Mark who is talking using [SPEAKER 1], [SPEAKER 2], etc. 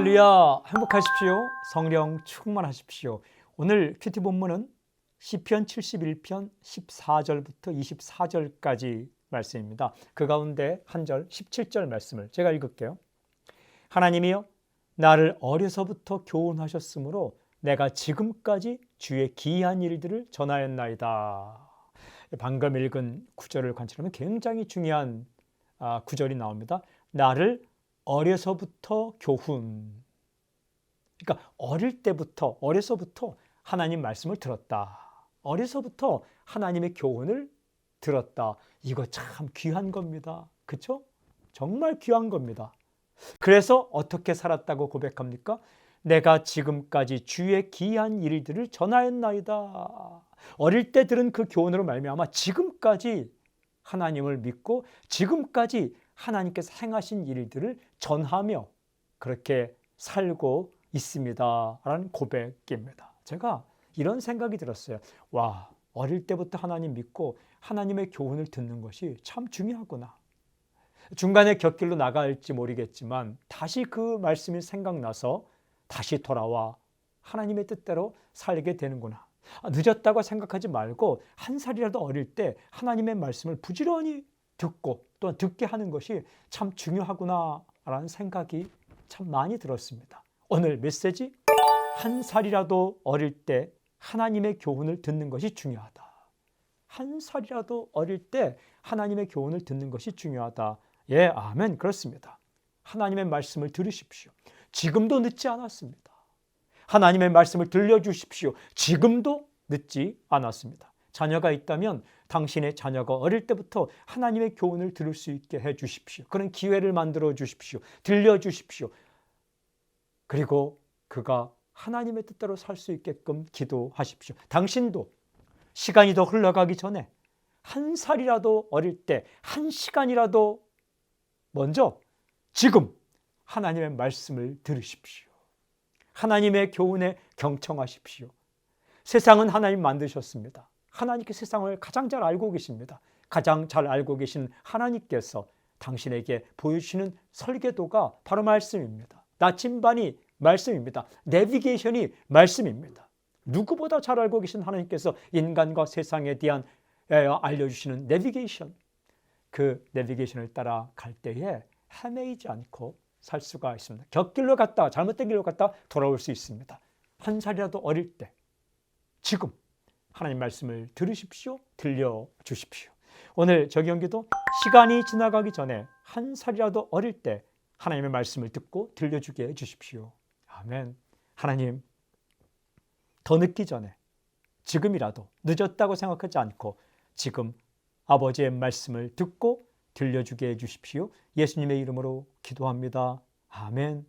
[SPEAKER 1] 할렐루야. 행복하십시오. 성령 충만하십시오. 오늘 큐티 본문은 시편 71편 14절부터 24절까지 말씀입니다. 그 가운데 한 절 17절 말씀을 제가 읽을게요. 하나님이여 나를 어려서부터 교훈하셨으므로 내가 지금까지 주의 기이한 일들을 전하였나이다. 방금 읽은 구절을 관찰하면 굉장히 중요한 아, 구절이 나옵니다. 나를 어려서부터 교훈. 그러니까 어릴 때부터 어려서부터 하나님 말씀을 들었다. 어려서부터 하나님의 교훈을 들었다. 이거 참 귀한 겁니다. 그렇죠? 정말 귀한 겁니다. 그래서 어떻게 살았다고 고백합니까? 내가 지금까지 주의 기이한 일들을 전하였나이다. 어릴 때 들은 그 교훈으로 말미암아 지금까지 하나님을 믿고 지금까지 하나님께서 행하신 일들을 전하며 그렇게 살고 있습니다. 라는 고백입니다. 제가 이런 생각이 들었어요. 와, 어릴 때부터 하나님 믿고 하나님의 교훈을 듣는 것이 참 중요하구나. 중간에 곁길로 나갈지 모르겠지만 다시 그 말씀이 생각나서 다시 돌아와 하나님의 뜻대로 살게 되는구나. 아, 늦었다고 생각하지 말고 한 살이라도 어릴 때 하나님의 말씀을 부지런히 듣고 또한 듣게 하는 것이 참 중요하구나라는 생각이 참 많이 들었습니다. 오늘 메시지 한 살이라도 어릴 때 하나님의 교훈을 듣는 것이 중요하다. 한 살이라도 어릴 때 하나님의 교훈을 듣는 것이 중요하다. 예, 아멘. 그렇습니다. 하나님의 말씀을 들으십시오. 지금도 늦지 않았습니다. 하나님의 말씀을 들려주십시오. 지금도 늦지 않았습니다. 자녀가 있다면 당신의 자녀가 어릴 때부터 하나님의 교훈을 들을 수 있게 해 주십시오. 그런 기회를 만들어 주십시오. 들려 주십시오. 그리고 그가 하나님의 뜻대로 살 수 있게끔 기도하십시오. 당신도 시간이 더 흘러가기 전에 한 살이라도 어릴 때 한 시간이라도 먼저 지금 하나님의 말씀을 들으십시오. 하나님의 교훈에 경청하십시오. 세상은 하나님 만드셨습니다. 하나님께 세상을 가장 잘 알고 계십니다. 가장 잘 알고 계신 하나님께서 당신에게 보여주시는 설계도가 바로 말씀입니다. 나침반이 말씀입니다. 내비게이션이 말씀입니다. 누구보다 잘 알고 계신 하나님께서 인간과 세상에 대한 알려주시는 내비게이션, 그 내비게이션을 따라 갈 때에 헤매이지 않고 살 수가 있습니다. 곁길로 갔다 잘못된 길로 갔다 돌아올 수 있습니다. 한 살이라도 어릴 때, 지금 하나님 말씀을 들으십시오. 들려 주십시오. 오늘 저경기도 시간이 지나가기 전에 한 살이라도 어릴 때 하나님의 말씀을 듣고 들려주게 해 주십시오. 아멘. 하나님, 더 늦기 전에 지금이라도 늦었다고 생각하지 않고 지금 아버지의 말씀을 듣고 들려주게 해 주십시오. 예수님의 이름으로 기도합니다. 아멘.